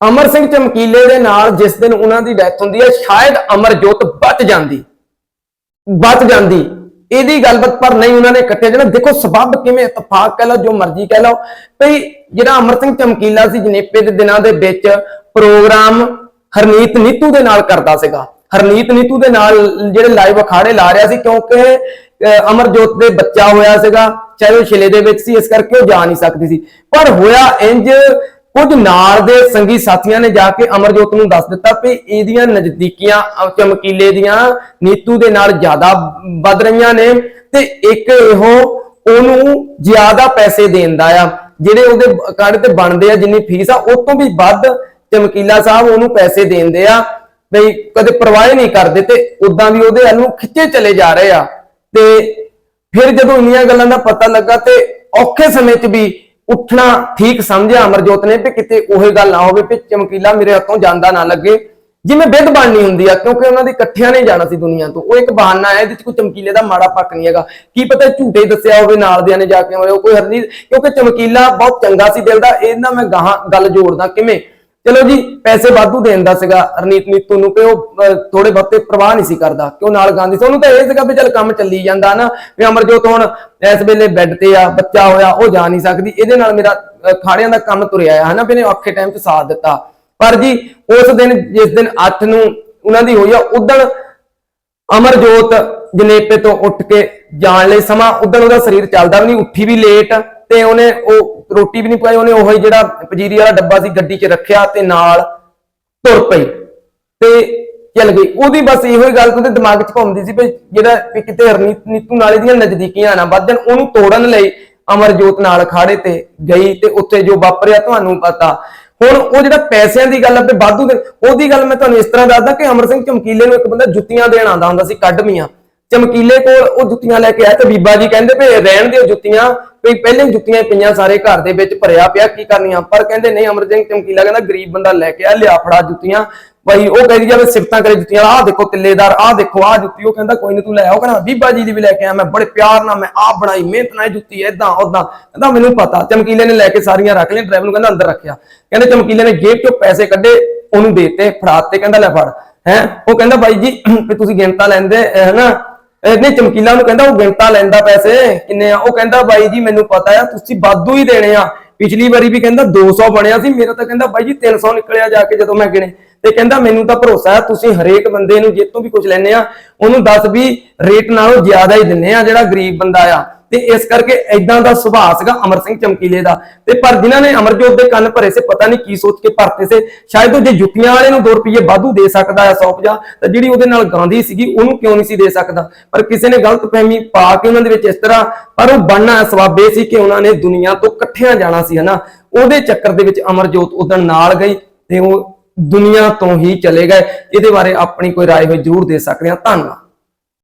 ਅਮਰ ਸਿੰਘ ਚਮਕੀਲੇ ਦੇ ਨਾਲ ਜਿਸ ਦਿਨ ਉਹਨਾਂ ਦੀ ਡੈਥ ਹੁੰਦੀ ਹੈ ਸ਼ਾਇਦ ਅਮਰਜੋਤ ਬਚ ਜਾਂਦੀ ਬਚ ਜਾਂਦੀ। ਇਹਦੀ ਗੱਲਬਾਤ ਪਰ ਨਹੀਂ ਉਹਨਾਂ ਨੇ ਇਕੱਠੇ ਜਣਾ। ਦੇਖੋ ਸਬੱਬ ਕਿਵੇਂ ਇਤਫਾਕ ਕਹਿ ਲਓ ਜੋ ਮਰਜ਼ੀ ਕਹਿ ਲਓ। ਭਈ ਜਿਹੜਾ ਅਮਰ ਸਿੰਘ ਚਮਕੀਲਾ ਸੀ ਜਨੇਪੇ ਦੇ ਦਿਨਾਂ ਦੇ ਵਿੱਚ ਪ੍ਰੋਗਰਾਮ ਹਰਨੀਤ ਨੀਤੂ ਦੇ ਨਾਲ ਕਰਦਾ ਸੀਗਾ। ਹਰਨੀਤ ਨੀਤੂ ਦੇ ਨਾਲ ਜਿਹੜੇ ਲਾਈਵ ਅਖਾੜੇ ਲਾ ਰਿਹਾ ਸੀ ਕਿਉਂਕਿ ਅਹ, ਅਮਰਜੋਤ ਦੇ ਬੱਚਾ ਹੋਇਆ ਸੀਗਾ ਚਾਹੇ ਉਹ ਛਿਲੇ ਦੇ ਵਿੱਚ ਸੀ ਇਸ ਕਰਕੇ ਉਹ ਜਾ ਨਹੀਂ ਸਕਦੀ ਸੀ। ਪਰ ਹੋਇਆ ਇੰਜ ਕੁਝ ਨਾਲ ਦੇ ਸੰਗੀ ਸਾਥੀਆਂ ਨੇ ਜਾ ਕੇ ਅਮਰਜੋਤ ਨੂੰ ਦੱਸ ਦਿੱਤਾ ਕਿ ਇਹਦੀਆਂ ਨਜ਼ਦੀਕੀਆਂ ਚਮਕੀਲੇ ਦੀਆਂ ਨੀਤੂ ਦੇ ਨਾਲ ਜ਼ਿਆਦਾ ਵੱਧ ਰਹੀਆਂ ਨੇ ਤੇ ਇੱਕ ਇਹੋ ਉਹਨੂੰ ਜ਼ਿਆਦਾ ਪੈਸੇ ਦੇਂਦਾ ਆ, ਜਿਹੜੇ ਉਹਦੇ ਕਾਰਡ ਤੇ ਬਣਦੇ ਆ, ਜਿੰਨੀ ਫੀਸ ਆ, ਉਹ ਤੋਂ ਵੀ ਵੱਧ ਚਮਕੀਲਾ ਸਾਹਿਬ ਉਹਨੂੰ ਪੈਸੇ ਦੇਂਦੇ ਆ, ਬਈ ਕਦੇ ਪਰਵਾਹ ਨਹੀਂ ਕਰਦੇ ਤੇ ਉਦਾਂ ਵੀ ਉਹਦੇ ਵੱਲ ਨੂੰ ਖਿੱਚੇ ਚਲੇ ਜਾ ਰਹੇ ਆ। ਤੇ ਫਿਰ ਜਦੋਂ ਇੰਨੀਆਂ ਗੱਲਾਂ ਦਾ ਪਤਾ ਲੱਗਾ ਤੇ ਔਖੇ ਸਮੇਂ 'ਚ ਵੀ ਉੱਠਣਾ ਠੀਕ ਸਮਝਿਆ ਅਮਰਜੋਤ ਨੇ ਵੀ ਕਿਤੇ ਉਹੀ ਗੱਲ ਨਾ ਹੋਵੇ ਵੀ ਚਮਕੀਲਾ ਮੇਰੇ ਹੱਥੋਂ ਜਾਂਦਾ ਨਾ ਲੱਗੇ। ਜਿਵੇਂ ਵਿਧ ਬਣਨੀ ਹੁੰਦੀ ਆ, ਕਿਉਂਕਿ ਉਹਨਾਂ ਦੇ ਇਕੱਠਿਆਂ ਨੇ ਜਾਣਾ ਸੀ ਦੁਨੀਆ ਤੋਂ। ਉਹ ਇੱਕ ਬਹਾਨਾ ਹੈ, ਇਹਦੇ 'ਚ ਕੋਈ ਚਮਕੀਲੇ ਦਾ ਮਾੜਾ ਪੱਕ ਨਹੀਂ ਹੈਗਾ। ਕੀ ਪਤਾ ਝੂਠੇ ਦੱਸਿਆ ਹੋਵੇ, ਨਾਲ ਦਿਆਂ ਨੇ ਜਾ ਕੇ ਹੋਏ ਉਹ ਕੋਈ ਹਰਨੀ ਕਿਉਂਕਿ ਚਮਕੀਲਾ ਬਹੁਤ ਚੰਗਾ ਸੀ ਦਿਲ ਦਾ ਇਹਨਾਂ ਮੈਂ ਗਾਹਾਂ ਗੱਲ ਜੋੜਦਾ ਕਿਵੇਂ? ਚਲੋ ਜੀ, ਪੈਸੇ ਵਾਧੂ ਦੇਣ ਦਾ ਸੀਗਾ ਰਣੀਤ ਨੀਤੂ ਨੂੰ ਕਿ ਉਹ ਥੋੜੇ ਬਹੁਤੇ ਪ੍ਰਵਾਹ ਨਹੀਂ ਸੀ ਕਰਦਾ ਕਿ ਉਹ ਨਾਲ ਗਾਂਦੀ ਸੀ? ਉਹਨੂੰ ਤਾਂ ਇਹ ਸੀਗਾ ਵੀ ਚੱਲ ਕੰਮ ਚੱਲੀ ਜਾਂਦਾ ਨਾ, ਵੀ ਅਮਰਜੋਤ ਹੁਣ ਇਸ ਵੇਲੇ ਬੈੱਡ ਤੇ ਆ, ਬੱਚਾ ਹੋਇਆ, ਉਹ ਜਾ ਨਹੀਂ ਸਕਦੀ। ਇਹਦੇ ਨਾਲ ਮੇਰਾ ਖਾੜਿਆਂ ਦਾ ਕੰਮ ਤੁਰਿਆ ਆ, ਹਨਾ, ਵੀ ਇਹਨੇ ਔਖੇ ਟਾਈਮ 'ਚ ਸਾਥ ਦਿੱਤਾ। ਪਰ ਜੀ, ਉਸ ਦਿਨ, ਜਿਸ ਦਿਨ 8 ਨੂੰ ਉਹਨਾਂ ਦੀ ਹੋਈ ਆ ਉਦੋਂ ਅਮਰਜੋਤ ਜਨੇਪੇ ਤੋਂ ਉੱਠ ਕੇ ਜਾਣ ਲਈ ਸਮਾਂ ਉਦੋਂ ਉਹਦਾ ਸਰੀਰ ਚੱਲਦਾ ਵੀ ਨਹੀਂ, ਉੱਠੀ ਵੀ ਲੇਟ ਤੇ ਉਹਨੇ ਉਹ ਰੋਟੀ ਵੀ ਨਹੀਂ ਪਾਈ ਉਹਨੇ ਉਹੀ ਜਿਹੜਾ ਪਜੀਰੀ ਵਾਲਾ ਡੱਬਾ ਸੀ ਗੱਡੀ 'ਚ ਰੱਖਿਆ ਤੇ ਨਾਲ ਤੁਰ ਪਈ ਤੇ ਚੱਲ ਗਈ। ਉਹਦੀ ਬਸ ਇਹੋ ਹੀ ਗੱਲ ਉਹਦੇ ਦਿਮਾਗ 'ਚ ਘੁੰਮਦੀ ਸੀ ਵੀ ਜਿਹੜਾ ਵੀ ਕਿਤੇ ਹਰਨੀਤ ਨੀਤੂ ਨਾਲੇ ਦੀਆਂ ਨਜ਼ਦੀਕੀਆਂ ਨਾ ਵੱਧਣ, ਉਹਨੂੰ ਤੋੜਨ ਲਈ ਅਮਰਜੋਤ ਨਾਲ ਖਾੜੇ ਤੇ ਗਈ ਤੇ ਉੱਥੇ ਜੋ ਵਾਪਰਿਆ ਤੁਹਾਨੂੰ ਪਤਾ। ਹੁਣ ਉਹ ਜਿਹੜਾ ਪੈਸਿਆਂ ਦੀ ਗੱਲ ਆ ਤੇ ਵਾਧੂ ਦੇ ਉਹਦੀ ਗੱਲ ਮੈਂ ਤੁਹਾਨੂੰ ਇਸ ਤਰ੍ਹਾਂ ਦੱਸਦਾ ਕਿ ਅਮਰ ਸਿੰਘ ਚਮਕੀਲੇ ਨੂੰ ਇੱਕ ਬੰਦਾ ਜੁੱਤੀਆਂ ਦੇਣ ਆਉਂਦਾ ਹੁੰਦਾ ਸੀ, ਕੱਢਵੀਆਂ। ਚਮਕੀਲੇ ਕੋਲ ਉਹ ਜੁੱਤੀਆਂ ਲੈ ਕੇ ਆਇਆ ਤੇ ਬੀਬਾ ਜੀ ਕਹਿੰਦੇ ਵੀ ਰਹਿਣ ਦਿਓ ਜੁੱਤੀਆਂ, ਵੀ ਪਹਿਲੇ ਜੁੱਤੀਆਂ ਪਈਆਂ ਸਾਰੇ ਘਰ ਦੇ ਵਿੱਚ ਭਰਿਆ ਪਿਆ, ਕੀ ਕਰਨੀਆਂ? ਪਰ ਕਹਿੰਦੇ ਨਹੀਂ, ਅਮਰ ਸਿੰਘ ਚਮਕੀਲਾ ਕਹਿੰਦਾ ਗਰੀਬ ਬੰਦਾ ਲੈ ਕੇ ਆ, ਲਿਆ ਫੜਾ ਜੁੱਤੀਆਂ। ਭਾਈ ਉਹ ਕਹਿੰਦੀ ਜਾਵੇ ਸਿਫਤਾਂ ਕਰੇ ਜੁੱਤੀਆਂ ਆਹ ਦੇਖੋ ਤਿੱਲੇਦਾਰ ਆਹ ਦੇਖੋ, ਆਹ ਜੁੱਤੀ, ਉਹ ਕਹਿੰਦਾ ਕੋਈ ਨਹੀਂ ਤੂੰ ਲੈ ਆਓ ਕਹਿੰਦਾ, ਬੀਬਾ ਜੀ ਦੀ ਵੀ ਲੈ ਕੇ ਆਇਆ, ਮੈਂ ਬੜੇ ਪਿਆਰ ਨਾਲ ਮੈਂ ਆਪ ਬਣਾਈ, ਮਿਹਨਤ ਨਾਲ ਜੁੱਤੀ ਐਦਾਂ ਉਦਾਂ ਕਹਿੰਦਾ ਮੈਨੂੰ ਪਤਾ, ਚਮਕੀਲੇ ਨੇ ਲੈ ਕੇ ਸਾਰੀਆਂ ਰੱਖ ਲਈਆਂ, ਡਰਾਈਵਰ ਨੂੰ ਕਹਿੰਦਾ ਅੰਦਰ ਰੱਖਿਆ। ਕਹਿੰਦੇ ਚਮਕੀਲੇ ਨੇ ਜੇਬ ਚੋਂ ਪੈਸੇ ਕੱਢੇ, ਉਹਨੂੰ ਦੇਤੇ ਫੜਾਤੇ ਕਹਿੰਦਾ ਲੈ ਫੜ। ਹੈ? ਉਹ ਕਹਿੰਦਾ ਬਾਈ ਜੀ ਤੁਸੀਂ ਗਿਣਤਾ ਲੈਂਦੇ ਹੈ ਨਾ ਇਹ ਚਮਕੀਲਾ ਨੂੰ ਕਹਿੰਦਾ, ਉਹ ਗਿਣਤਾ ਲੈਂਦਾ ਪੈਸੇ। ਕਿੰਨੇ ਆ? ਉਹ ਕਹਿੰਦਾ, ਬਾਈ ਜੀ, ਮੈਨੂੰ ਪਤਾ ਆ, ਤੁਸੀਂ ਵਾਧੂ ਹੀ ਦੇਣੇ ਆ। ਪਿਛਲੀ ਵਾਰੀ ਵੀ ਕਹਿੰਦਾ 200 ਬਣਿਆ ਸੀ, ਮੇਰਾ ਤਾਂ ਕਹਿੰਦਾ, ਬਾਈ ਜੀ 300 ਨਿਕਲਿਆ ਜਾ ਕੇ ਜਦੋਂ ਮੈਂ ਗਿਣੇ। ਤੇ ਕਹਿੰਦਾ, ਮੈਨੂੰ ਤਾਂ ਭਰੋਸਾ ਹੈ ਤੁਸੀਂ ਹਰੇਕ ਬੰਦੇ ਨੂੰ ਜਿੱਤੋਂ ਵੀ ਕੁਝ ਲੈਣੇ ਆ। ਉਹਨੂੰ ਦੱਸ ਵੀ, ਰੇਟ ਨਾਲੋਂ ਜ਼ਿਆਦਾ ਹੀ ਦਿੰਨੇ ਆ ਜਿਹੜਾ ਗਰੀਬ ਬੰਦਾ ਆ। ਤੇ ਇਸ ਕਰਕੇ ਐਦਾਂ ਦਾ ਸੁਭਾਅ ਸੀਗਾ ਅਮਰ ਸਿੰਘ ਚਮਕੀਲੇ ਦਾ ਤੇ ਪਰ ਜਿਨ੍ਹਾਂ ਨੇ ਅਮਰਜੋਤ ਦੇ ਕੰਨ ਭਰੇ ਸੇ ਪਤਾ ਨਹੀਂ ਕੀ ਸੋਚ ਕੇ ਭਰਤੇ ਸੇ ਸ਼ਾਇਦ ਉਹ ਜੇ ਜੁੱਤੀਆਂ ਵਾਲੇ ਨੂੰ 2 ਰੁਪਏ ਵਾਧੂ ਦੇ ਸਕਦਾ ਆ 150 ਤਾਂ ਜਿਹੜੀ ਉਹਦੇ ਨਾਲ ਗਾਂਧੀ ਸੀਗੀ ਉਹਨੂੰ ਕਿਉਂ ਨਹੀਂ ਸੀ ਦੇ ਸਕਦਾ ਪਰ ਕਿਸੇ ਨੇ ਗਲਤ ਫਹਿਮੀ ਪਾ ਕੇ ਉਹਨਾਂ ਦੇ ਵਿੱਚ ਇਸ ਤਰ੍ਹਾਂ ਪਰ ਉਹ ਬਣਨਾ ਸਵਾਬ ਇਹ ਸੀ ਕਿ ਉਹਨਾਂ ਨੇ ਦੁਨੀਆ ਤੋਂ ਇਕੱਠਿਆਂ ਜਾਣਾ ਸੀ ਹਨਾ ਉਹਦੇ ਚੱਕਰ ਦੇ ਵਿੱਚ ਅਮਰਜੋਤ ਉਦੋਂ ਨਾਲ ਗਈ ਤੇ ਉਹ ਦੁਨੀਆ ਤੋਂ ਹੀ ਚਲੇ ਗਏ ਇਹਦੇ ਬਾਰੇ ਆਪਣੀ ਕੋਈ رائے ਹੋਈ ਜ਼ਰੂਰ ਦੇ ਸਕਦੇ ਆ ਧੰਨਵਾਦ